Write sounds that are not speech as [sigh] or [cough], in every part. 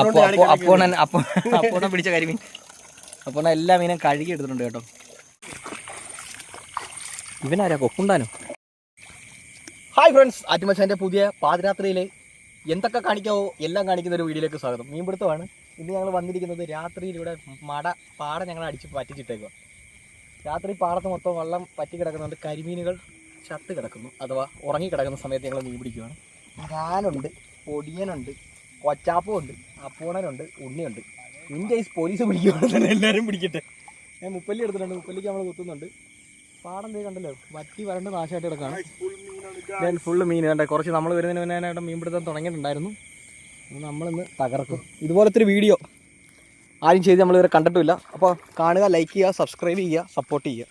അപ്പൊ അപ്പൊ അപ്പോണൻ അപ്പോ അപ്പോണൻ പിടിച്ച കരിമീൻ അപ്പോണ എല്ലാ മീനും കഴുകി എടുത്തിട്ടുണ്ട് കേട്ടോ. ഇവനാരാ? കൊക്കുണ്ടാനോ? Hi friends. ആറ്റുമച്ചാന്റെ പുതിയ പാതിരാത്രിയിലെ എന്തൊക്കെ കാണിക്കാവോ എല്ലാം കാണിക്കുന്ന ഒരു വീഡിയോയിലേക്ക് സ്വാഗതം. മീൻപിടുത്തമാണ്. ഇന്ന് ഞങ്ങൾ വന്നിരിക്കുന്നത് രാത്രിയിൽ ഇവിടെ മട പാട ഞങ്ങൾ അടിച്ച് പറ്റിച്ചിട്ടേക്കുക രാത്രി പാടത്ത് മൊത്തം വെള്ളം പറ്റി കിടക്കുന്നുണ്ട്. കരിമീനുകൾ ചത്ത് കിടക്കുന്നു. അഥവാ ഉറങ്ങി കിടക്കുന്ന സമയത്ത് ഞങ്ങൾ മീൻ പിടിക്കുകയാണ് ഞാനുണ്ട് പൊടിയനുണ്ട് കൊച്ചാപ്പുണ്ട് അപ്പൂണനുണ്ട് ഉണ്ണിയുണ്ട്. ഇൻ കേസ് പോലീസ് പിടിക്കുകയാണെങ്കിൽ തന്നെ എല്ലാവരും പിടിക്കട്ടെ. ഞാൻ മുപ്പല്ലി എടുത്തിട്ടുണ്ട് മുപ്പല്ലിക്ക് നമ്മൾ കുത്തുന്നുണ്ട്. പാടം ദേ കണ്ടല്ലോ വറ്റി വരണ്ട് നാശമായിട്ട് കിടക്കാണ്. ഞാൻ ഫുള്ള് മീൻ കണ്ടേ? കുറച്ച് നമ്മൾ വരുന്നതിന് മുന്നേ മീൻ മീൻപിടുത്തം തുടങ്ങിയിട്ടുണ്ടായിരുന്നു. നമ്മളിന്ന് തകർക്കും. ഇതുപോലത്തെ ഒരു വീഡിയോ ആരും ചെയ്ത് നമ്മളിവരെ ഇവരെ കണ്ടിട്ടില്ല അപ്പോൾ കാണുക ലൈക്ക് ചെയ്യുക സബ്സ്ക്രൈബ് ചെയ്യുക സപ്പോർട്ട് ചെയ്യുക.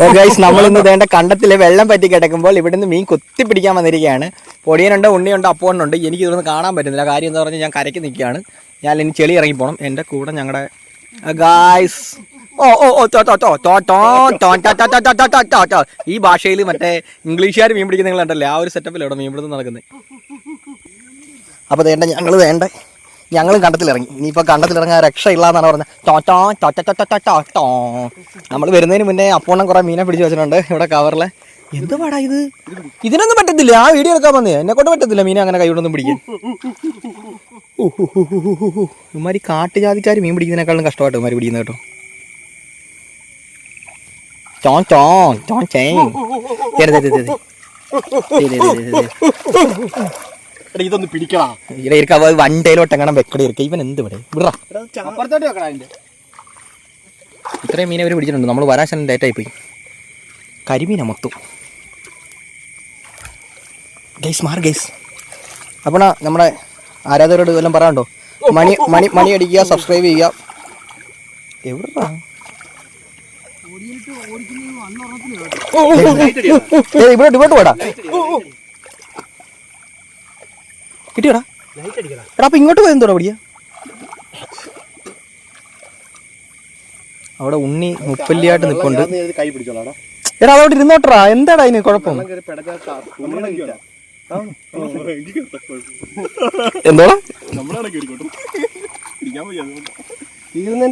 ഓ ഗൈസ് നമ്മളിന്ന് വേണ്ട കണ്ടത്തിലെ വെള്ളം പറ്റി കിടക്കുമ്പോൾ ഇവിടുന്ന് മീൻ കൊത്തി പിടിക്കാൻ വന്നിരിക്കുകയാണ് പൊടിയനുണ്ട് ഉണ്ണിയുണ്ട് അപ്പോണ്ണുണ്ട് എനിക്ക് ഇതൊന്നും കാണാൻ പറ്റുന്നില്ല കാര്യം എന്താ പറഞ്ഞാൽ ഞാൻ കരയ്ക്ക് നിൽക്കുകയാണ് ഞാൻ ഇനി ചെളി ഇറങ്ങി പോകണം എന്റെ കൂടെ ഞങ്ങളുടെ ഗായ്സ് ഓ ഓ ഓ ടോ ടോ ടോ ടോ ടോ ടോ ടോ ടോ ടോ ടോ ടോ ഈ ഭാഷയിൽ മറ്റേ ഇംഗ്ലീഷുകാർ മീൻ പിടിക്കുന്ന നിങ്ങൾ ആ ഒരു സെറ്റപ്പിൽ ഇവിടെ മീൻ പിടുത്തം നടക്കുന്നത് അപ്പോൾ വേണ്ട ഞങ്ങൾ വേണ്ട ഞങ്ങളും കണ്ടത്തിലിറങ്ങി. ഇനിയിപ്പോൾ കണ്ടത്തിലിറങ്ങാൻ രക്ഷയില്ലാന്നാണ് പറഞ്ഞത്. ടോ ടോ നമ്മൾ വരുന്നതിന് മുന്നേ അപ്പോണം കുറേ മീനെ പിടിച്ച് വെച്ചിട്ടുണ്ട് ഇവിടെ കവറിലെ. എന്ത് പാടാ ഇത്? ഇതിനൊന്നും പറ്റത്തില്ല? ആ വീഡിയോ എടുക്കാൻ വന്നേ. എന്നെ കൊണ്ട് പറ്റത്തില്ല മീനെ അങ്ങനെ കൈകൊണ്ടൊന്നും പിടിക്കാൻ. ഇമാരി കാട്ടുജാതിക്കാർ മീൻ പിടിക്കുന്നതിനേക്കാളും കഷ്ടമായിട്ട് ഇമാരി പിടിക്കുന്ന കേട്ടോ. ചോൺ ചോൺ ചോൺ ചേ എടാ, ഇതൊന്ന് പിടിക്കടാ. ഇവിടെ ഇരിക്ക അവ വണ്ടയിലോട്ട് എങ്ങനെ വെക്കടി ഇരിക്ക. ഇവൻ എന്ത് ഇവിടെ വിടാ അപ്പുറത്തോട്ട് വെക്കടാ അതിന്റെ. ഇത്രയും മീനെ അവർ പിടിച്ചിട്ടുണ്ട്. നമ്മൾ വരാൻ ഡേറ്റായി പോയി. കരിമീന മൊത്തം ഗൈസ് മാർ ഗൈസ് അപ്പോൾ നമ്മുടെ ആരാധകരോട് എല്ലാം പറയാണ്ടോ മണി മണി മണി അടിക്കുക സബ്സ്ക്രൈബ് ചെയ്യുക. എവിടാ ഇവിടെ ഇങ്ങോട്ട് പോടാ. കിട്ടിയോടാ? എടാ അപ്പൊ ഇങ്ങോട്ട് പോയത് എന്തോടാ പിടിയാ? അവിടെ ഉണ്ണി മുപ്പല്ലിയായിട്ട് നിൽപ്പുണ്ട് എടാ. അതോട്ട് ഇരുന്നോട്ടറാ എന്താടാ അതിന് കുഴപ്പം? എന്തോടാ?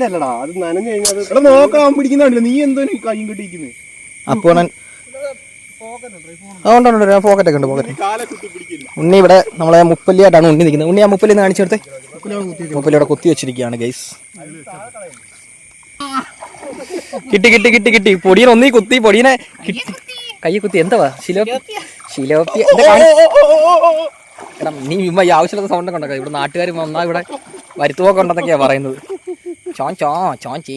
അല്ലടാ. അത് നനഞ്ഞു കഴിഞ്ഞാൽ എടാ നോക്കാം പിടിക്കുന്നുണ്ടല്ലോ നീ എന്തോ കൈയും കെട്ടിയിരിക്കുന്നത് ഉണ്ട്. അതുകൊണ്ടുണ്ട് ഞാൻ പോക്കറ്റൊക്കെ ഉണ്ട് പോക്കറ്റ് കാലെ കുത്തി പിടിക്കില്ല. ഉണ്ണി ഇവിടെ നമ്മളെ മുപ്പല്ലിയായിട്ടാണ് ഉണ്ണി നിൽക്കുന്നത്. ഉണ്ണി ആ മുപ്പല്ലി ഒന്ന് കാണിച്ചു കൊടുത്തേ. മുപ്പല്ലി ഇവിടെ കുത്തി വെച്ചിരിക്കുകയാണ് ഗൈസ് കിട്ടി കിട്ടി കിട്ടി കിട്ടി. പൊടിയനെ ഒന്നീ കുത്തി പൊടിയനെ കിട്ടി. കൈ കുത്തി. എന്താ ശിലോപ്പി ശിലോപ്പി എടാ നീ ഇമ്മ ഈ ആവശ്യമില്ലാത്ത സൗണ്ട് ഒക്കെ ഉണ്ടാക്കാം ഇവിടെ നാട്ടുകാർ വന്നാൽ ഇവിടെ വരുത്തുപോക്കെ ഉണ്ടെന്നൊക്കെയാ പറയുന്നത്. ചോൻ ചോ ചോൻ ചീ.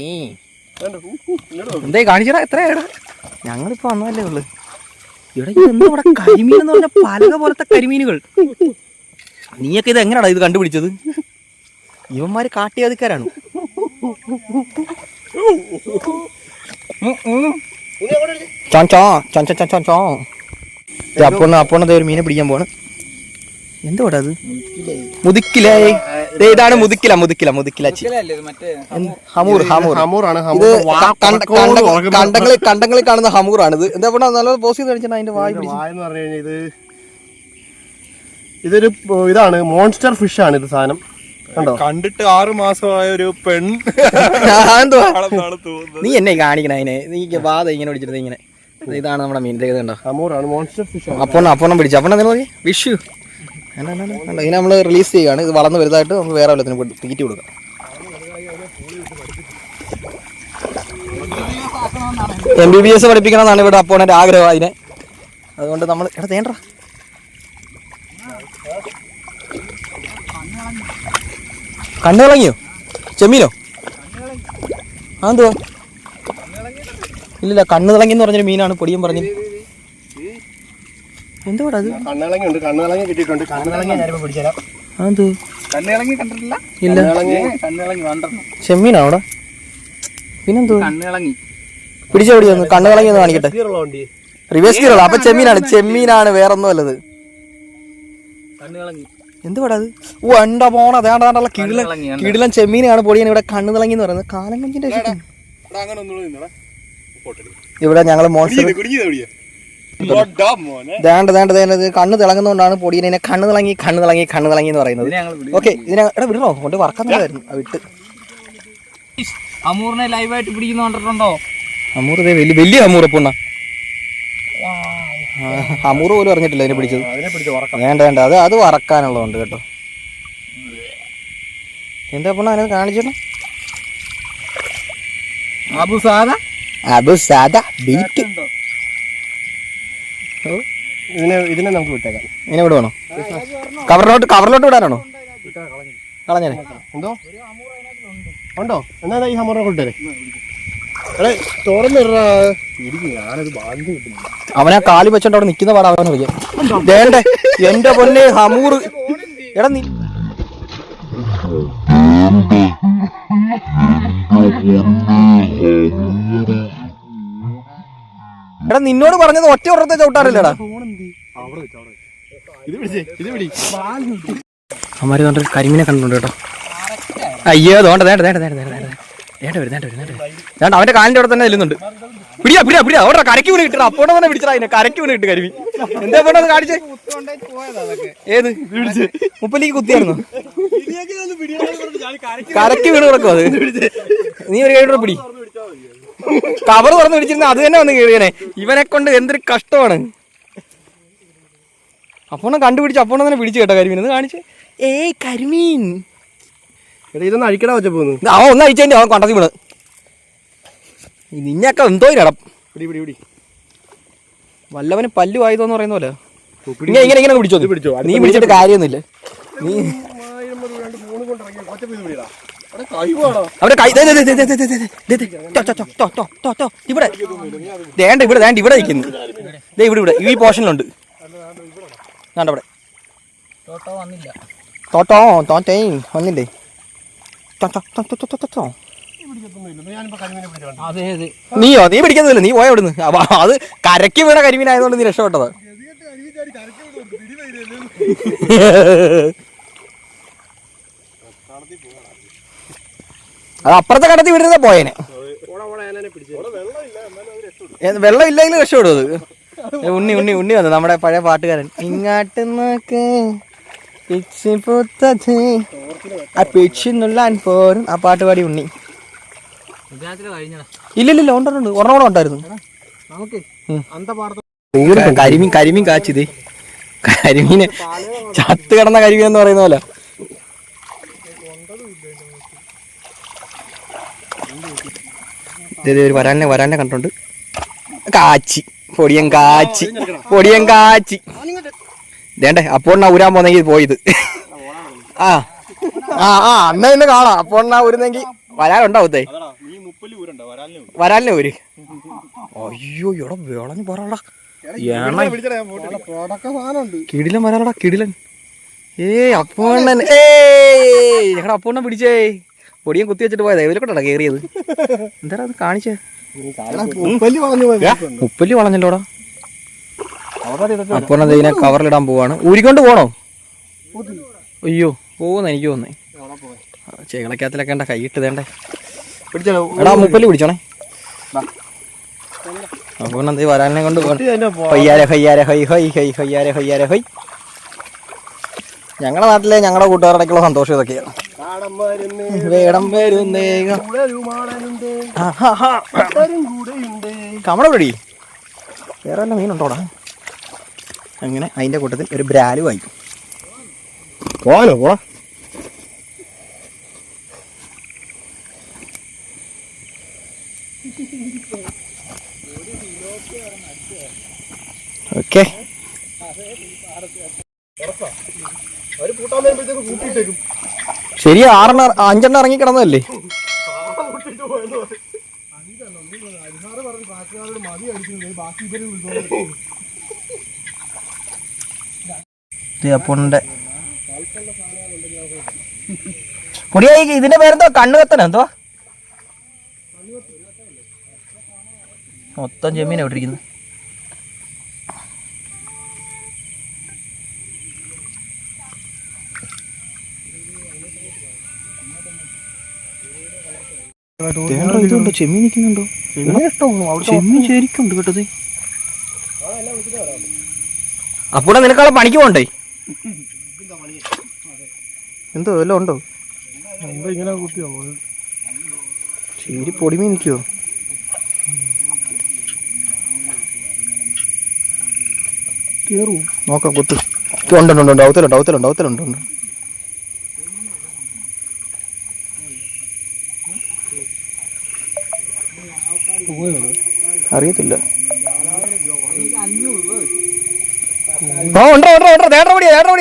എന്തേ കാണിച്ചടാ? എത്രയാടാ ഞങ്ങളിപ്പോ വന്നതല്ലേ ഉള്ളു. ഇവിടെ ഇതെന്താ കരിമീൻ എന്ന് പറഞ്ഞ പലക പോലത്തെ കരിമീനുകൾ? നീയൊക്കെ ഇത് എങ്ങനെയാടാ ഇത് കണ്ടുപിടിച്ചത്? ഇവന്മാര് കാട്ടിയാതിക്കാരാണ് അപ്പൊ അപ്പൊ ചോൻ ചോ ചോൻ ചോ. ചോ അപ്പോണ് അപ്പോണ് ഒരു മീനെ പിടിക്കാൻ പോണ് എന്തോടാ അത്? മുതുക്കിലേ ഇതാണ് മുതുക്കില മുതുക്കില മുതുക്കില? ഹമൂർ ഹമൂർ. ഹമൂറാണ് കണ്ടങ്ങളിൽ കണ്ടങ്ങളിൽ കാണുന്ന ഹമൂറാണ് ഇത്. എന്താ പറഞ്ഞാൽ നല്ല പോസ് ചെയ്ത് കാണിച്ചാൽ അതിന്റെ വായ പറഞ്ഞു കഴിഞ്ഞാൽ ഇത് ഇതൊരു ഇതാണ് മോൺസ്റ്റർ ഫിഷ് ആണ് ഇത് സാധനം. കണ്ടോ? കണ്ടിട്ട് ആറ് മാസമായ ഒരു പെൺ നീ എന്നെ കാണിക്കണ അതിനെ. നീ വാദ ഇങ്ങനെ പിടിച്ചിട്ട് ഇങ്ങനെ. ഇതാണ് നമ്മുടെ മീൻ കണ്ടോ? ഹമൂറാണ് മോൺസ്റ്റർ ഫിഷ് ആണ്. അപ്പോണ്ണ അപ്പോണ്ണം പിടിച്ചു. അപ്പൊ വിഷു. ഇതിനെ നമ്മൾ റിലീസ് ചെയ്യുകയാണ്. ഇത് വളർന്ന് വലുതായിട്ട് നമുക്ക് വേറെ വല്ലത്തിനും തീറ്റി കൊടുക്കാം. എം ബി ബി എസ് പഠിപ്പിക്കണം എന്നാണ് ഇവിടെ അപ്പോണന്റെ ആഗ്രഹം അതിനെ. അതുകൊണ്ട് നമ്മൾ എടാ തേണ്ട കണ്ണു കളങ്ങിയോ ചെമ്മീനോ? എന്തുവാ? ഇല്ലില്ല കണ്ണു തിളങ്ങി എന്ന് പറഞ്ഞൊരു മീനാണ് പൊടിയും പറഞ്ഞു. എന്തുവാടാ അത്? കണ്ണളങ്ങി ഉണ്ട് കണ്ണളങ്ങി കിട്ടിയിട്ടുണ്ട്. കണ്ണളങ്ങി ഞാനിപ്പോ പിടിച്ചാലാ ആ എന്തു കണ്ണിളങ്ങി കണ്ടിട്ടില്ല? ഇല്ല. കണ്ണിളങ്ങി വേണ്ടെന്ന് ചെമ്മീനാ അവിടെ പിന്നെന്തോ? കണ്ണിളങ്ങി. പിടിച്ച പിടി ഒന്ന് കണ്ണു ഒന്ന് കാണിക്കട്ടെ. റിവേഴ്സ് ഗിയറുള്ള അപ്പൊ ചെമ്മീനാണ് ചെമ്മീനാണ് വേറൊന്നും അല്ലത് എന്തുവാടാ അത്? ഓ അണ്ട പോണ അതേണ്ട കിടിലൻ കിടിലൻ ചെമ്മീനാണ് പൊടിയാണ് ഇവിടെ കണ്ണു തിളങ്ങി എന്ന് പറയുന്നത്. കാലം കഞ്ചിന്റെ. ഇവിടെ ഞങ്ങൾ മോൺസ്റ്റർ കുടുങ്ങിയത് കുടുങ്ങിയത് എവിടെയാ? ദേണ്ട ദേണ്ട ദേണ്ട ഇത് കണ്ണ് തിളങ്ങുന്നതുകൊണ്ടാണ് പൊടിയനെ കണ്ണ് തിളങ്ങി കണ്ണ് തിളങ്ങി കണ്ണ് തിളങ്ങി എന്ന് പറയുന്നത്. ഓക്കെ ഇതിനെ എടാ വിടണോ? കൊണ്ട് വറക്കുന്നുണ്ടായിരുന്നു വിട്ട്. അമൂറിനെ ലൈവായിട്ട് പിടിക്കുന്ന കണ്ടിട്ടുണ്ടോ? അമൂർ ഇതേ വലിയ വലിയ അമൂർ പൊണ്ണ. അമൂർ പോലും അറിഞ്ഞിട്ടില്ല അതിനെ പിടിച്ചത്. വേണ്ട വേണ്ട അത് അത് വറക്കാനുള്ളതുണ്ട് കേട്ടോ. എന്താ പൊണ്ണ അതിനെ കാണിച്ചേട്ടാ അബു സാദ? അബു സാദ ബീറ്റ് ഇതിനെ ഇതിനെ നമുക്ക് വിട്ടേക്കാം. ഇതിനെ വിടുവാണോ? കവറിലോട്ട് കവറിലോട്ട് വിടാനാണോ? കളഞ്ഞേ എന്തോ? ഉണ്ടോ? എന്നാ ഈ ഹമറിനെ കൊണ്ടുവരെ. എടേ തുറന്നിടാ ഞാനൊരു ഞാനത് ബാധ്യത കിട്ടുന്നു അവനെ കാലി വെച്ചോണ്ട് അവിടെ നിൽക്കുന്ന പാടാ അവനെ വിളിക്കാം വേണ്ടേ? എന്റെ പൊന്നെ ഹമൂർ എടാ നീ എടാ നിന്നോട് പറഞ്ഞത് ഒറ്റ ഉറത്തെ ചവിട്ടാറില്ലടാ. അമ്മാര് തൊണ്ട കരിമീനെ കണ്ടുണ്ട് കേട്ടോ. അയ്യോ തോണ്ട നേട്ട നേട്ട നേട്ട നേട്ട നേട്ട വരും നേട്ട വരും നേട്ട നേട്ട അവന്റെ കാലിന്റെ അവിടെ തന്നെ ചെല്ലുന്നുണ്ട്. പിടിയാ പിടിയാ പിടിയാ. അവിടെ കരയ്ക്ക് വീണ് കിട്ടണം അപ്പോടെ തന്നെ പിടിച്ചാ അതിനെ. കരയ്ക്ക് വീണ് കിട്ടും കരിമീൻ. എന്താ പോണത് കാണിച്ചേ? ഏത്? പിടിച്ച്. മുപ്പലേക്ക് കുത്തിയായിരുന്നു? കരക്ക് വീണ് കിടക്കും അത്? നീ ഒരു കൈ പിടി. കവർ തുറന്ന് പിടിച്ചിരുന്ന അത് തന്നെ വന്ന് കീറിയനെ. ഇവനെ കൊണ്ട് എന്തൊരു കഷ്ടമാണ്. അപ്പോണ കണ്ടുപിടിച്ച് അപ്പോണ തന്നെ പിടിച്ചു കേട്ടോ കരിമീൻ. ഒന്ന് കാണിച്ച്. ഏയ് കരിമീൻ. എടാ ഇതൊന്ന് അഴിക്കടാ വെച്ച പോന്ന് ഇത് അവൻ ഒന്ന് അഴിച്ചതിന്റെ അവൻ കൊണ്ടത്തി വീണ് നിന്നൊക്കെ എന്തോ ഇടം. പിടി പിടി പിടി. വല്ലവന് പല്ലു ആയതോന്ന് പറയുന്ന പോലെ. ഇങ്ങനെ ഇങ്ങനെ ഇങ്ങനെ പിടിച്ചോ പിടിച്ചോ. നീ പിടിച്ചിട്ട് കാര്യമൊന്നുമില്ല. നീ അവിടെ കൈ ഇവിടെ ദേണ്ട ഇവിടെ ദേണ്ട ഇവിടെ നിൽക്കുന്നു ദേ ഇവിടെ ഇവിടെ ഈ പോർഷനിലുണ്ട് വേണ്ട ഇവിടെ തോട്ടോ വന്നില്ലേ നീയോ നീ പിടിക്കുന്നില്ല നീ പോയവിടുന്ന് അത് കരക്ക് വീണ കരിമീനായതുകൊണ്ട് നീ രക്ഷപ്പെട്ടത് കടത്തി പോകണം അത് അപ്പുറത്തെ കടത്തി വിടുന്ന പോയേനെ. വെള്ളം ഇല്ലെങ്കിൽ രക്ഷപ്പെടും അത്. ഉണ്ണി ഉണ്ണി ഉണ്ണി വന്നു. നമ്മുടെ പഴയ പാട്ടുകാരൻ. ഇങ്ങാട്ട് നോക്ക്. ആ പോരും. ആ പാട്ട് പാടി ഉണ്ണി. ഇല്ലില്ല ഉണ്ടുണ്ട് ഒരെണ്ണം ഉണ്ടായിരുന്നു. കരിമീൻ കരിമീൻ കാച്ചിതേ. കരിമീനെ ചത്ത് കിടന്ന കരിമീൻ എന്ന് പറയുന്ന പോലെ. ഒരു വരാനെ വരാനെ കണ്ടിട്ടുണ്ട്. കാച്ചി പൊടിയൻ കാച്ചി പൊടിയൻ കാച്ചി. വേണ്ടേ അപ്പോൾ ഊരാൻ പോന്നെങ്കിൽ പോയത് ആ ആ ആ അന്ന ഇന്ന് കാണാം. അപ്പോൾ ഊരുന്നെങ്കിൽ വരാനുണ്ടാവത്തേ നീ മുപ്പൽ ഊരുണ്ടോ വരാനേ വരാനല്ലേ ഊര്. അയ്യോ ഇവിടെ വിളഞ്ഞു പോറാടാ കിടിലൻ വരാടാ കിടിലൻ. ഏ അപ്പോണ്ണൻ ഏ ഞങ്ങളുടെ അപ്പോണ്ണ പിടിച്ചേ. പൊടിയും കുത്തി വെച്ചിട്ട് പോയതാ. ഇവരൊക്കെ കേറിയത് എന്താ അത് കാണിച്ചേ? ഉപ്പല്ലി വളഞ്ഞല്ലോടാ? അപ്പൊ ഇതിനെ കവറിലിടാൻ പോവാണ്. ഊരിക്കൊണ്ട് പോണോ? അയ്യോ പോകുന്ന എനിക്ക് തോന്നേ ചേകളക്കകത്തിലൊക്കെണ്ട കൈയിട്ട് തേണ്ടേ. പിടിച്ചോ എടാ മുപ്പല്ലി പിടിച്ചോണേ. അപ്പൊ എന്തേ വരാനെ കൊണ്ട് ഹൊയ്യാരെ ഹൊയ്യാരെ ഹൈ ഹൈ ഹൊയ് ഹൊയ്യാരെ ഹൊയ്യാരെ ഹൊയ് ഞങ്ങളുടെ നാട്ടിലെ ഞങ്ങളുടെ കൂട്ടുകാരുടെ സന്തോഷം ഇതൊക്കെയാണ്. വേടം വരുന്നേ. കമട പിടി വേറെ വല്ല മീനുണ്ടോടാ അങ്ങനെ അതിന്റെ കൂട്ടത്തിൽ ഒരു ബ്രാലു ആയി പോവാനോ പോടാ ഓക്കെ. ഒരു കൂട്ടാൻ വരുമ്പോഴത്തേക്ക് കൂട്ടിയിട്ടേക്കും. ശരി ആറെണ്ണ അഞ്ചെണ്ണം ഇറങ്ങി കിടന്നതല്ലേ? ഇതിന്റെ പേരെന്തോ? കണ്ണു കത്തന എന്തോ? മൊത്തം ചെമ്മീനെ വിട്ടിരിക്കുന്നു ഇതുണ്ടോ നിൽക്കുന്നുണ്ടോ? കേട്ടത് അപ്പൂടെ നിനക്കാളെ പണിക്ക് പോണ്ടേ എന്തോ എല്ലാം ഉണ്ടോ? ഇങ്ങനെ കുത്തിയോ? ശരി പൊടിമീ നിൽക്കുവോ? കേറൂ. നോക്കാം കുത്ത്. ഉണ്ടോ ഉണ്ടോ ഉണ്ട്? അവത്തലുണ്ട് അവത്തലുണ്ട് അവത്തലുണ്ട് ഉണ്ട് അറിയത്തില്ല.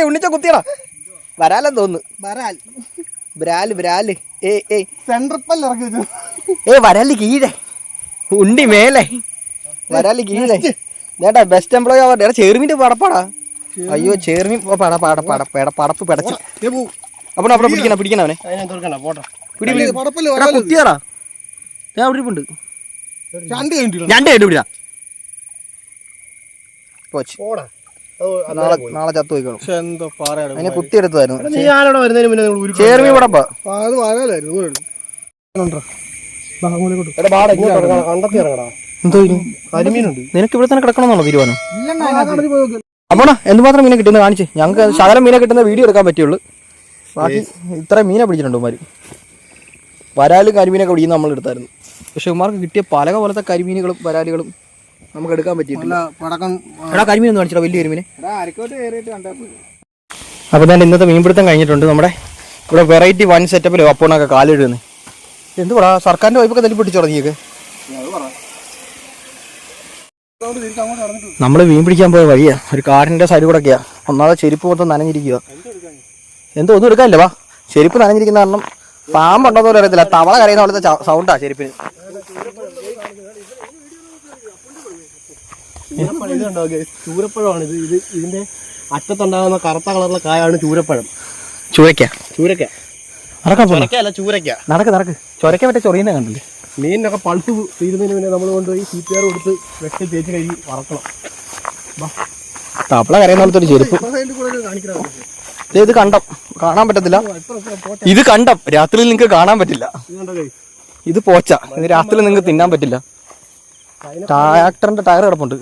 ഉണ്ണിച്ച കുത്തിയടാ. വരാലെന്ന് തോന്നുന്നു. വരാൽ. ബ്രാൽ ബ്രാൽ ഇറക്കി വെച്ചു. ഏ വരാൽ കീഴേ. ഉണ്ടി മേലെ. വരാൽ കീഴേ. നേട്ടാ ബെസ്റ്റ് എംപ്ലോയി ആവട്ടെ എടാ ചേർമിന്റെ പടപ്പാടാ. അയ്യോ ചേർമി ഓ, പട പട പട പട. പടപ്പ് പിടച്ചു. അപ്പോൾ അവിടെ പിടിക്കണ പിടിക്കണം അവനെ. പിടി പിടി. കുത്തിയാടാ. ഞാൻ അവിടെ ഇരിപ്പുണ്ട്. രണ്ട് കേട്ട് പിടിച്ചാ പോച്ച്. പോടാ. നാളെ നാളെ ചത്തു പോയിക്കോളും. പക്ഷെ എന്തോ പാറയാണ് അതിനെ കുത്തിയെടുത്തായിരുന്നു പടപ്പാ. അത് വരാലായിരുന്നു കരിമീനുണ്ട്. നിനക്ക് ഇവിടെ തന്നെ കിടക്കണമെന്നാണോ തീരുമാനം? അപ്പോണാ എന്തുമാത്രം മീനെ കിട്ടുന്നത് കാണിച്ച്? ഞങ്ങൾക്ക് ശകലം മീനെ കിട്ടുന്ന വീഡിയോ എടുക്കാൻ പറ്റുള്ളൂ ബാക്കി ഇത്ര മീനെ പിടിച്ചിട്ടുണ്ടോ ഉമാര് വരാലും കരിമീനൊക്കെ ഇവിടെ നമ്മൾ എടുത്തായിരുന്നു. പക്ഷെ ഉമാർക്ക് കിട്ടിയ പലക പോലത്തെ കരിമീനുകളും വരാലുകളും നമുക്ക് എടുക്കാൻ പറ്റിയിട്ടില്ല. എടാ കരിമീൻ ഒന്ന് വലിയ കരിമീനെ. അപ്പോൾ തന്നെ ഇന്നത്തെ മീൻപിടുത്തം കഴിഞ്ഞിട്ടുണ്ട് നമ്മുടെ ഇവിടെ വെറൈറ്റി വൺ സെറ്റപ്പിൽ അപ്പോണൊക്കെ കാലിടുന്നത് പറ സർക്കാരിന്റെ വൈപ്പൊക്കെ തല്ലി പിടിച്ചു തുടങ്ങിയൊക്കെ. നമ്മൾ മീൻ പിടിക്കാൻ പോയ വഴിയാ. ഒരു കാടിന്റെ സൈഡ് കൂടെ ഒക്കെയാ. ഒന്നാമത് ചെരുപ്പ് മൊത്തം നനഞ്ഞിരിക്കുക എന്തോ ഒന്നും എടുക്കാനില്ല വാ. ചെരുപ്പ് നനഞ്ഞിരിക്കുന്ന കാരണം പാമ്പുണ്ടോന്ന് പോലും അറിയത്തില്ല. തവള കരയുന്ന പോലത്തെ സൗണ്ടാ ചെരുപ്പിന് ചൂരപ്പഴം ഇതുണ്ടോ ചൂരപ്പഴമാണ് ഇത്. ഇത് ഇതിന്റെ അറ്റത്തുണ്ടാകുന്ന കറുത്ത കളറിലെ കായാണ് ചൂരപ്പഴം. ചുരക്ക ചൂരക്ക ചുരക്കല്ല ചൂരക്ക നടക്ക് നടക്ക്. ചുരക്ക മറ്റേ ചൊറിയുന്ന കണ്ടില്ലേ? മീനിനൊക്കെ പഴുത്ത് തീരുന്നതിന് മുന്നേ നമ്മൾ കൊണ്ടുപോയി സി പി ആർ കൊടുത്ത് വെട്ടി തേച്ച് കഴുകി വറക്കണം. തപ്പള കരയുന്ന പോലത്തെ ഒരു ചെരുപ്പ്. ദേ ഇത് കണ്ടം. കാണാൻ പറ്റത്തില്ല. ഇത് കണ്ടം. രാത്രിയിൽ നിങ്ങൾക്ക് കാണാൻ പറ്റില്ല. ഇത് പോച്ച. ഇത് രാത്രിയിൽ നിങ്ങൾക്ക് തിന്നാൻ പറ്റില്ല. ട്രാക്ടറിന്റെ ടയർ കിടപ്പുണ്ട്.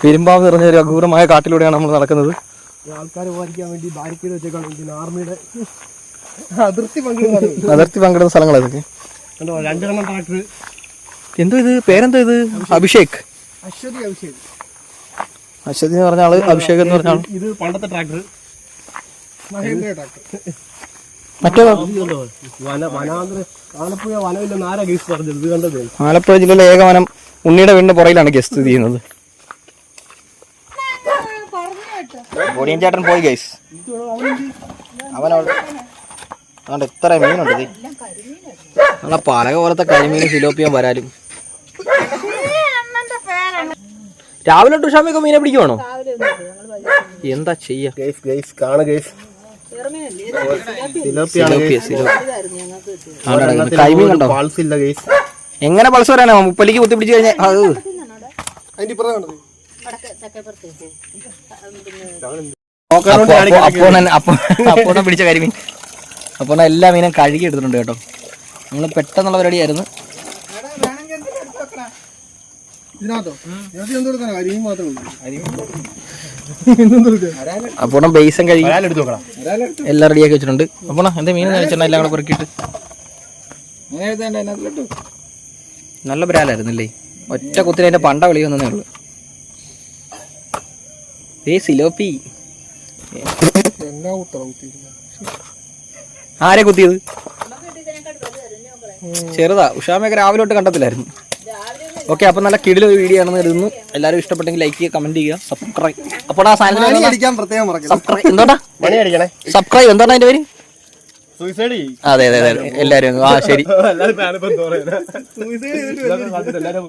പെരുമ്പാമ്പ് നിറഞ്ഞ ഒരു അഘൂരമായ കാട്ടിലൂടെയാണ് നമ്മൾ നടക്കുന്നത്. ആൾക്കാരെ വാരിക്കാൻ വേണ്ടി ബാരിക്കേഡ് വെച്ചേക്കാണ് ഇന്ത്യൻ ആർമിയുടെ അതിർത്തി അതിർത്തി പങ്കിടുന്ന ഇതൊക്കെ. രണ്ടെണ്ണം ട്രാക്ടർ എന്തോ ഇത്? പേരെന്തോ ഇത്? അഭിഷേക്. അശ്വതി അഭിഷേക്. അശ്വതി എന്ന് പറഞ്ഞ ആൾ അഭിഷേക് എന്ന് പറഞ്ഞ ആൾ. ഇത് പണ്ടത്തെ ട്രാക്ടർ. മഹേന്ദ്ര ട്രാക്ടർ. മറ്റേ വന വനാന്തര ആലപ്പുഴ വനമില്ലെന്ന് ആരാ വനം പറഞ്ഞത്? ഇത് കണ്ടത്? ആലപ്പുഴ ജില്ലയിലെ ഏകവനം ഉണ്ണിയുടെ വീടിന്റെ പുറയിലാണ് ഗസ്റ്റ് സ്ഥിതി ചെയ്യുന്നത്. ഒടിയൻ ചേട്ടൻ പോയി ഗൈസ് അവനവിടെ അതുകൊണ്ട് ഇത്ര മീനുണ്ട് നമ്മളെ പലക പോലത്തെ കരിമീനും സിലോപ്പിയും വരാലും. രാവിലെ തൊട്ട് ഷാമിയൊക്കെ മീനെ പിടിക്കുവാണോ? എന്താ ചെയ്യാ? ഗൈസ് ഗൈസ് കാണ ഗൈസ്. എങ്ങനെ പൾസ് വരാനാ? മുപ്പലിക്ക് കുത്തി പിടിച്ചു കഴിഞ്ഞാൽ പിടിച്ച കരിമീൻ. അപ്പോണ എല്ലാ മീനും കഴുകി എടുത്തിട്ടുണ്ട് കേട്ടോ. നമ്മൾ പെട്ടെന്നുള്ള പരിപാടിയായിരുന്നു. ഇതിനകത്തോ? ഇതിനകത്ത് എന്ത് കൊടുക്കാനാ കരിമീൻ മാത്രമേ അപ്പോണം ബേസം നോക്കണം എല്ലാം റെഡിയാക്കി വെച്ചിട്ടുണ്ട്. അപ്പോണ എന്റെ മീൻ കഴിച്ചിട്ടുണ്ട എല്ലാം കൂടെ പെറുക്കിയിട്ട്. നല്ല ബ്രാലായിരുന്നല്ലേ ഒറ്റ കുത്തിന് എന്റെ പണ്ട വിളി വന്നേ ഉള്ളു. ഏ സിലോപ്പി. ആരെ കുത്തിയത്? ചെറുതാ ഉഷാമയൊക്കെ രാവിലെ തൊട്ട് കണ്ടത്തില്ലായിരുന്നു. ഓക്കെ അപ്പൊ നല്ല കിടിലൊരു വീഡിയോ ആണെന്ന് കരുതുന്നു. എല്ലാവരും ഇഷ്ടപ്പെട്ടെങ്കിൽ ലൈക്ക് ചെയ്യുക കമന്റ് ചെയ്യുക സബ്സ്ക്രൈബ് അപ്പോൾ ആ സാധനം പ്രത്യേകം സബ്സ്ക്രൈബ് എന്താ മണി അടിക്കണേ. സബ്സ്ക്രൈബ് എന്താണ് അതിന്റെ പേര്? സൂയിസൈഡ് അതെ അതെ അതെ എല്ലാവരും ആ ശരി. [laughs] എല്ലാവരും